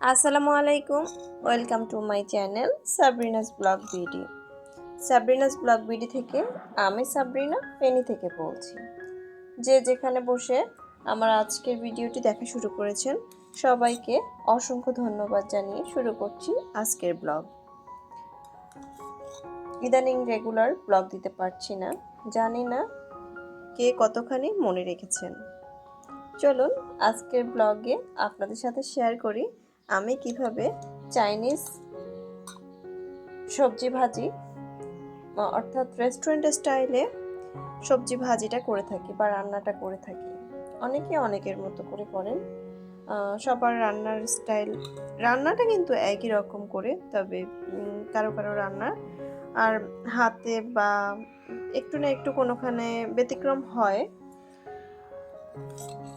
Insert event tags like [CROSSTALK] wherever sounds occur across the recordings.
আসসালামু আলাইকুম। Welcome to my channel Sabrina's blog BD Sabrina's blog BD থেকে আমি সাবরিনা ফেনি থেকে বলছি। যে যেখানে বসে আমার আজকের ভিডিওটি দেখা শুরু করেছেন, সবাইকে অসংখ্য ধন্যবাদ জানিয়ে শুরু করছি আজকের ব্লগ ইদানিং রেগুলার ব্লগ দিতে পারছি না, জানি না কে কতখানি মনে রেখেছেন। চলুন আজকের ব্লগে আপনাদের সাথে শেয়ার করি। আমি কীভাবে চাইনিজ সবজি ভাজি অর্থাৎ রেস্টুরেন্ট স্টাইলে সবজি ভাজিটা করে থাকি বা রান্নাটা করে থাকি। অনেকে অনেকের মতো করে করেন। সবার রান্নার স্টাইল রান্নাটা কিন্তু একই রকম করে, তবে কারও কারও রান্না আর হাতে বা একটু না একটু কোনোখানে ব্যতিক্রম হয়।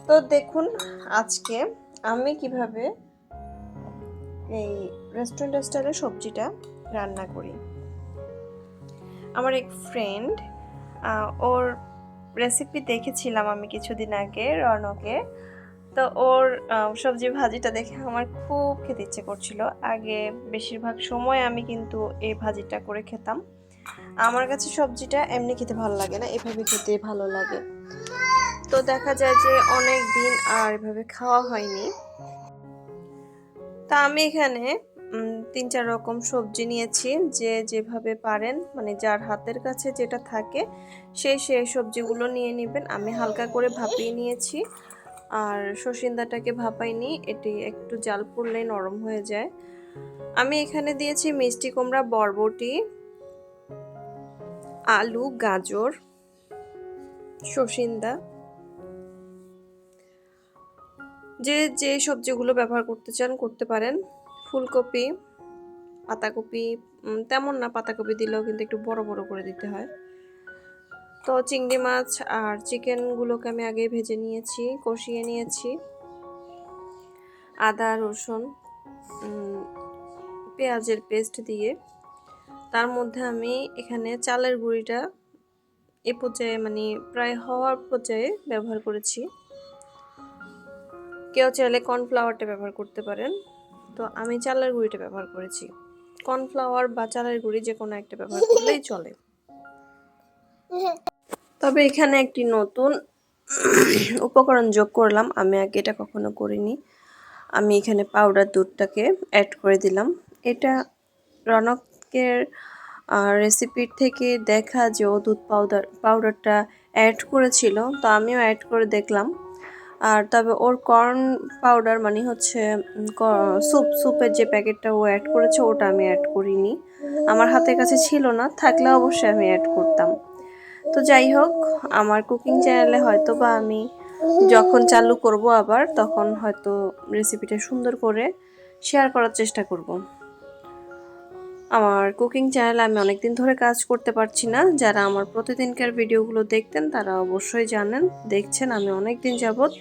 তো দেখুন, আজকে আমি কীভাবে এই রেস্টুরেন্ট স্টাইলের সবজিটা রান্না করি। আমার এক ফ্রেন্ড ওর রেসিপি দেখেছিলাম আমি কিছুদিন আগে রনকে। তো ওর সবজি ভাজিটা দেখে আমার খুব খেতে ইচ্ছে করছিল। আগে বেশিরভাগ সময় আমি কিন্তু এই ভাজিটা করে খেতাম। আমার কাছে সবজিটা এমনি খেতে ভালো লাগে না, এভাবে খেতে ভালো লাগে। তো দেখা যায় যে অনেক দিন আর এভাবে খাওয়া হয়নি। তা আমি এখানে তিন চার রকম সবজি নিয়েছি যে যেভাবে পারেন মানে যার হাতের কাছে যেটা থাকে সে সেই সবজিগুলো নিয়ে নেবেন। আমি হালকা করে ভাপিয়ে নিয়েছি। আর সসিন্দাটাকে ভাপাইনি, এটি একটু জাল পড়লেই নরম হয়ে যায়। আমি এখানে দিয়েছি মিষ্টি কুমড়া, বরবটি, আলু, গাজর, সসিন্দা যে যে সবজিগুলো ব্যবহার করতে চান, করতে পারেন। ফুলকপি, পাতাকপি তেমন না পাতাকপি দিলেও কিন্তু একটু বড় বড় করে দিতে হয়। তো চিংড়ি মাছ আর চিকেনগুলোকে আমি আগে ভেজে নিয়েছি, কষিয়ে নিয়েছি। আদা, রসুন পেঁয়াজের পেস্ট দিয়ে। তার মধ্যে আমি এখানে চালের গুঁড়িটা এ পর্যায়ে মানে প্রায় হওয়ার পর্যায়ে ব্যবহার করেছি। কেউ চাইলে কর্নফ্লাওয়ারটা ব্যবহার করতে পারেন। তো আমি চালের গুঁড়িটা ব্যবহার করেছি। কর্নফ্লাওয়ার বা চালের গুঁড়ি যে কোনো একটা ব্যবহার করলেই চলে। তবে এখানে একটি নতুন উপকরণ যোগ করলাম। আমি আগে এটা কখনো করিনি। আমি এখানে পাউডার দুধটাকে অ্যাড করে দিলাম। এটা রনকের রেসিপির থেকে দেখা যে ও দুধ পাউডার পাউডারটা অ্যাড করেছিল। তো আমিও অ্যাড করে দেখলাম। আর তবে ওর কর্ন পাউডার মানে হচ্ছে স্যুপ স্যুপের যে প্যাকেটটা ও অ্যাড করেছে, ওটা আমি অ্যাড করিনি। আমার হাতের কাছে ছিল না, থাকলে অবশ্যই আমি অ্যাড করতাম। তো যাই হোক, আমার কুকিং চ্যানেলে হয়তো বা আমি যখন চালু করব আবার, তখন হয়তো রেসিপিটা সুন্দর করে শেয়ার করার চেষ্টা করব। আমার কুকিং চ্যানেলে আমি অনেকদিন ধরে কাজ করতে পারছি না। যারা আমার প্রতিদিনকার ভিডিওগুলো দেখতেন তারা অবশ্যই জানেন দেখছেন আমি অনেক দিন যাবৎ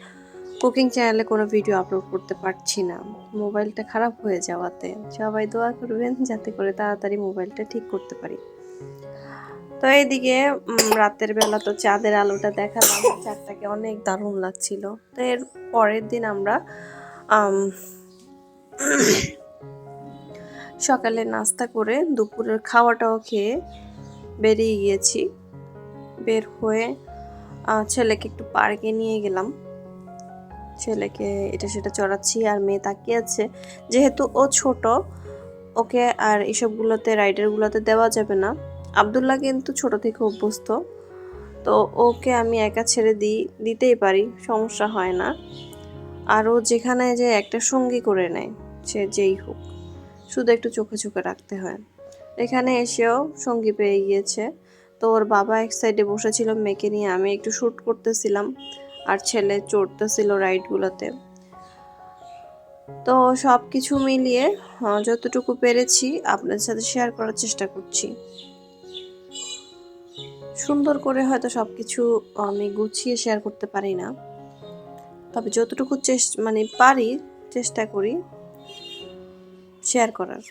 কুকিং চ্যানেলে কোনো ভিডিও আপলোড করতে পারছি না। মোবাইলটা খারাপ হয়ে যাওয়াতে সবাই দোয়া করবেন যাতে করে তাড়াতাড়ি মোবাইলটা ঠিক করতে পারি। তো এইদিকে রাতের বেলা তো চাঁদের আলোটা দেখালাম চাঁদটাকে অনেক দারুণ লাগছিল। তো এর পরের দিন আমরা আম, সকালে নাস্তা করে দুপুরের খাওয়াটাও খেয়ে বেরিয়ে গিয়েছি। বের হয়ে ছেলেকে একটু পার্কে নিয়ে গেলাম। ছেলেকে এটা সেটা চড়াচ্ছি আর মেয়ে তাকিয়ে আছে। যেহেতু ও ছোট, ওকে আর এসবগুলোতে, রাইডারগুলোতে দেওয়া যাবে না। আবদুল্লাহ কিন্তু ছোট থেকে অভ্যস্ত, তো ওকে আমি একা ছেড়ে দিই দিতেই পারি, সমস্যা হয় না। আর ও যেখানে যে একটা সঙ্গী করে নেয়, সে যেই হোক। শুধু একটু চোখে চোখে রাখতে হয়। এখানে এসেও সঙ্গী পেয়ে গিয়েছে। তো ওর বাবা এক সাইডে বসেছিল মেয়েকে নিয়ে, আমি একটু শ্যুট করতেছিলাম আর ছেলে চড়তেছিল রাইডগুলোতে তো সব কিছু মিলিয়ে যতটুকু পেরেছি, আপনাদের সাথে শেয়ার করার চেষ্টা করছি। সুন্দর করে হয়তো সব কিছু আমি গুছিয়ে শেয়ার করতে পারি না। তবে যতটুকু চেষ্টা মানে পারি, চেষ্টা করি। শেয়ার করার।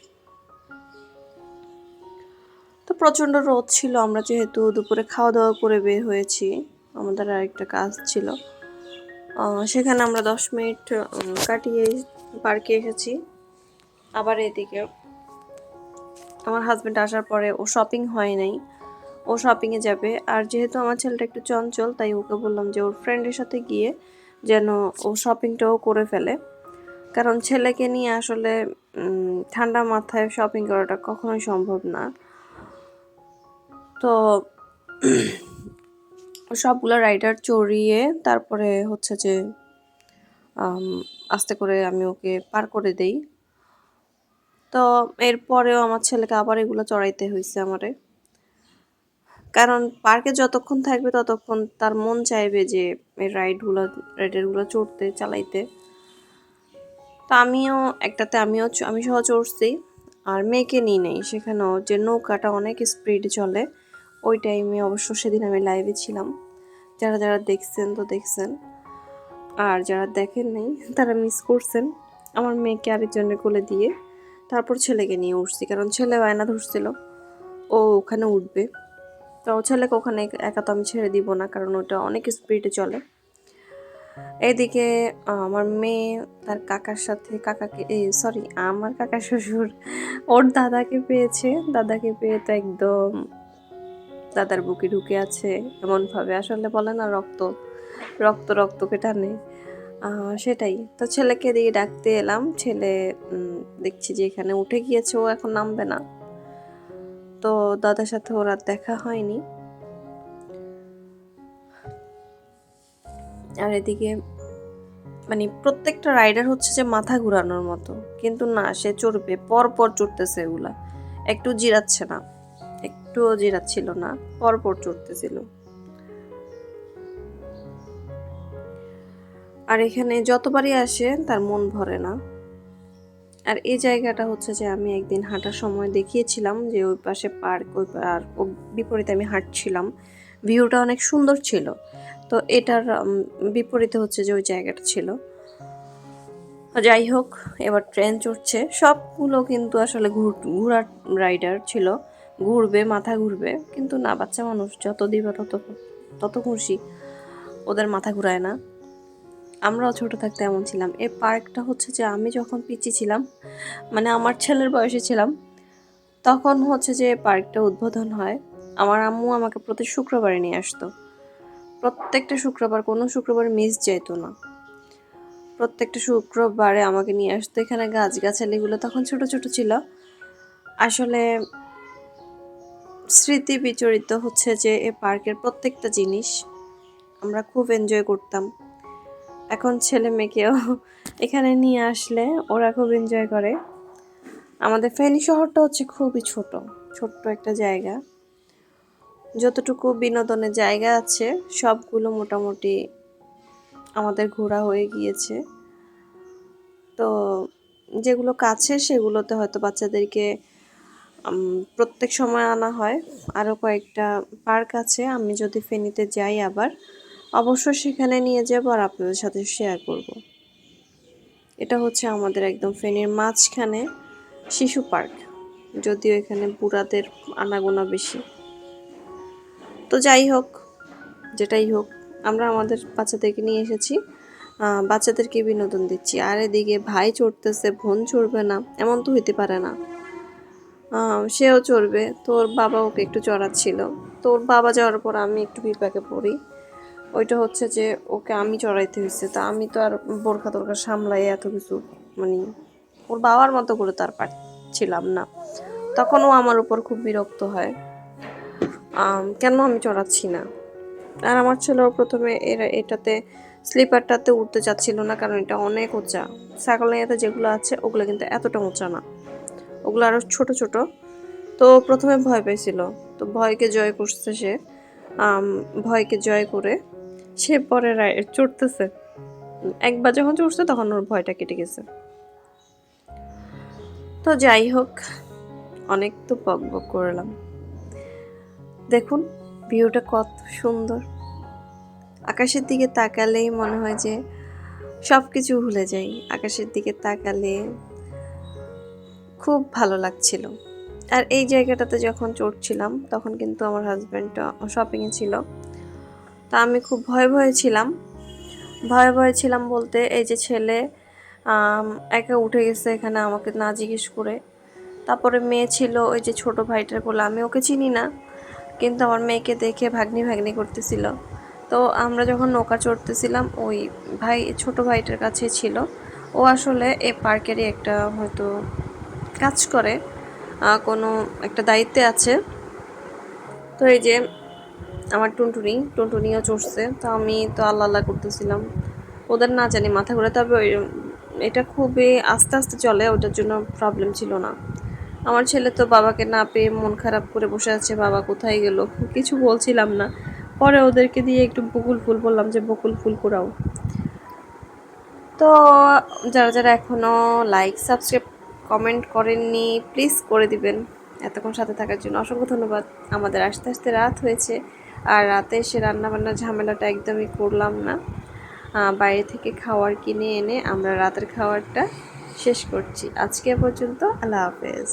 তো প্রচণ্ড রোদ ছিল, আমরা যেহেতু দুপুরে খাওয়া দাওয়া করে বের হয়েছি, আমাদের আরেকটা কাজ ছিল। সেখানে আমরা দশ মিনিট কাটিয়ে পার্কে এসেছি। আবার এদিকে আমার হাজব্যান্ড আসার পরে ও শপিং হয় নাই, ও শপিংয়ে যাবে। আর যেহেতু আমার ছেলেটা একটু চঞ্চল, তাই ওকে বললাম যে ওর ফ্রেন্ডের সাথে গিয়ে যেন ও শপিংটাও করে ফেলে। কারণ ছেলেকে নিয়ে আসলে ঠান্ডা মাথায় শপিং করাটা কখনোই সম্ভব না। তো [CLEARS THROAT] সবগুলো রাইডার চড়িয়ে তারপরে হচ্ছে যে আস্তে করে আমি ওকে পার করে দেই। তো এরপরেও আমার ছেলেকে আবার এগুলো চড়াইতে হয়েছে আমারে। কারণ পার্কে যতক্ষণ থাকবে ততক্ষণ তার মন চাইবে যে, এই রাইডগুলো রাইডারগুলো চড়তে, চালাইতে। তো আমিও, একটাতে আমিও আমি সহ চড়ছি। আর মেয়েকে নিয়ে নেই, সেখানেও যে নৌকাটা অনেক স্পিড চলে, ওই টাইমে অবশ্য সেদিন আমি লাইভে ছিলাম। যারা যারা দেখছেন তো দেখছেন। আর যারা দেখেন নাই, তারা মিস করছেন। আমার মেয়েকে আরেকজনের কোলে দিয়ে তারপর ছেলেকে নিয়ে উঠছি, কারণ ছেলে বায়না ধরছিল, ও ওখানে উঠবে। তো ছেলেকে ওখানে একা তো আমি ছেড়ে দিব না, কারণ ওটা অনেক স্পিডে চলে। এইদিকে আহ, আমার মেয়ে তার কাকার সাথে কাকাকে এই সরি আমার কাকা শ্বশুর ওর দাদাকে পেয়েছে। দাদাকে পেয়ে তো একদম দাদার বুকে ঢুকে আছে এমনভাবে। আসলে বলে না রক্ত রক্ত রক্তকে টানে। সেটাই। তো ছেলেকে এদিকে ডাকতে এলাম। ছেলে দেখছি যে এখানে উঠে গিয়েছে ও এখন নামবে না। তো দাদার সাথে ওর আর দেখা হয়নি। আর এদিকে মানে প্রত্যেকটা রাইডার হচ্ছে যে মাথা ঘুরানোর মতো। কিন্তু না, সে চড়বে পর পর চড়তেছে এগুলা। একটু জিরাচ্ছে না একটুও জিরাচ্ছিল না পর পর চড়তেছিল। আর এখানে যতবারই আসে, তার মন ভরে না। আর এই জায়গাটা হচ্ছে যে আমি একদিন হাঁটার সময় দেখিয়েছিলাম যে ওই পাশে পার্ক, ওই আর বিপরীতে আমি হাঁটছিলাম। ভিউটা অনেক সুন্দর ছিল। তো এটার বিপরীতে হচ্ছে যে ওই জায়গাটা ছিল। যাই হোক, এবার ট্রেন চড়ছে। সবগুলো কিন্তু আসলে ঘুর, ঘোরার রাইডার ছিল। ঘুরবে, মাথা ঘুরবে। কিন্তু না, বাচ্চা মানুষ যত দিবে তত তত খুশি। ওদের মাথা ঘুরায় না। আমরাও ছোট থাকতে এমন ছিলাম। এই পার্কটা হচ্ছে যে আমি যখন পিচি ছিলাম মানে আমার ছেলের বয়সে ছিলাম, তখন হচ্ছে যে পার্কটা উদ্বোধন হয়। আমার আম্মু আমাকে প্রতি শুক্রবারে নিয়ে আসতো। প্রত্যেকটা শুক্রবার, কোনো শুক্রবার মিস যেত না। প্রত্যেকটা শুক্রবারে আমাকে নিয়ে আসতো, এখানে গাছগাছালিগুলো তখন ছোট ছোট ছিল। আসলে স্মৃতি বিচরিত হচ্ছে যে, এ পার্কের প্রত্যেকটা জিনিস আমরা খুব এনজয় করতাম। এখন ছেলে মেয়েকেও এখানে নিয়ে আসলে ওরা খুব এনজয় করে। আমাদের ফেনী শহরটা হচ্ছে খুবই ছোট, ছোট্ট একটা জায়গা। যতটুকু বিনোদনের জায়গা আছে, সবগুলো মোটামুটি আমাদের ঘোরা হয়ে গিয়েছে। তো যেগুলো কাছে, সেগুলোতে হয়তো বাচ্চাদেরকে প্রত্যেক সময় আনা হয়। আরও কয়েকটা পার্ক আছে, আমি যদি ফেনীতে যাই আবার অবশ্যই সেখানে নিয়ে যাব আর আপনাদের সাথে শেয়ার করব। এটা হচ্ছে আমাদের একদম ফেনীর মাঝখানে শিশু পার্ক, যদিও এখানে বুড়াদের আনাগোনা বেশি। তো যাই হোক, যেটাই হোক, আমরা আমাদের বাচ্চাদেরকে নিয়ে এসেছি। বাচ্চাদেরকে বিনোদন দিচ্ছি। আর এদিকে ভাই চড়তেছে, বোন চড়বে না, এমন তো হইতে পারে না। সেও চড়বে। তোর বাবা ওকে একটু চড়াচ্ছিল। তোর বাবা যাওয়ার পর আমি একটু বিপাকে পড়ি। ওইটা হচ্ছে যে, ওকে আমি চড়াইতে হয়েছে তা আমি তো আর বোরখা তোরখা সামলাই এত কিছু মানে ওর বাবার মতো করে তার পারছিলাম না। তখন ও আমার উপর খুব বিরক্ত হয়। কেন আমি চড়াচ্ছি না? আর আমার ছেলেও প্রথমে এরা, এটাতে, স্লিপারটাতে উঠতে চাচ্ছিল না, কারণ এটা অনেক উঁচা। সাইকেল নিয়েতে যেগুলো আছে, ওগুলো কিন্তু এতটা উঁচা না। ওগুলো আরও ছোট ছোট। তো প্রথমে ভয় পেয়েছিল। তো ভয়কে জয় করছে সে। ভয়কে জয় করে সে পরে চড়তেছে। একবার যখন চড়ছে, তখন ওর ভয়টা কেটে গেছে। তো যাই হোক, অনেক তো বক বক করলাম। দেখুন, ভিউটা কত সুন্দর। আকাশের দিকে তাকালেই মনে হয় যে সব কিছু ভুলে যাই। আকাশের দিকে তাকালে খুব ভালো লাগছিল। আর এই জায়গাটাতে যখন চড়ছিলাম, তখন কিন্তু আমার হাজব্যান্ডটা শপিংয়ে ছিল। তা আমি খুব ভয়ে ভয়ে ছিলাম। ভয়ে ভয়ে ছিলাম বলতে এই যে ছেলে একা উঠে গেছে এখানে আমাকে না জিজ্ঞেস করে। তারপরে মেয়ে ছিল ওই যে ছোট ভাইটার বলে আমি ওকে চিনি না। কিন্তু আমার মেয়েকে দেখে ভাগ্নি ভাগ্নি করতেছিল। তো আমরা যখন নৌকা চড়তেছিলাম, ওই ভাই, ছোট ভাইটার কাছে ছিল। ও আসলে এই পার্কেরই একটা হয়তো কাজ করে কোনো একটা দায়িত্বে আছে। তো এই যে আমার টুনটুনি, টুনটুনিও চড়ছে। তো আমি তো আল্লাহ আল্লাহ করতেছিলাম। ওদের না জানি মাথা ঘুরে তবে এটা খুবই আস্তে আস্তে চলে, ওটার জন্য প্রবলেম ছিল না। আমার ছেলে তো বাবাকে না পেয়ে মন খারাপ করে বসে আছে, বাবা কোথায় গেল? কিছু বলছিলাম না। পরে ওদেরকে দিয়ে একটু বকুল ফুল বললাম যে, বকুল ফুল কুড়াও তো যারা যারা এখনও লাইক সাবস্ক্রাইব কমেন্ট করেননি প্লিজ করে দিবেন। এতক্ষণ সাথে থাকার জন্য অসংখ্য ধন্যবাদ। আমাদের আস্তে আস্তে রাত হয়েছে আর রাতে এসে রান্নাবান্নার ঝামেলাটা একদমই করলাম না। বাইরে থেকে খাবার কিনে এনে আমরা রাতের খাবারটা শেষ করছি। আজকে পর্যন্ত আল্লাহ হাফেজ।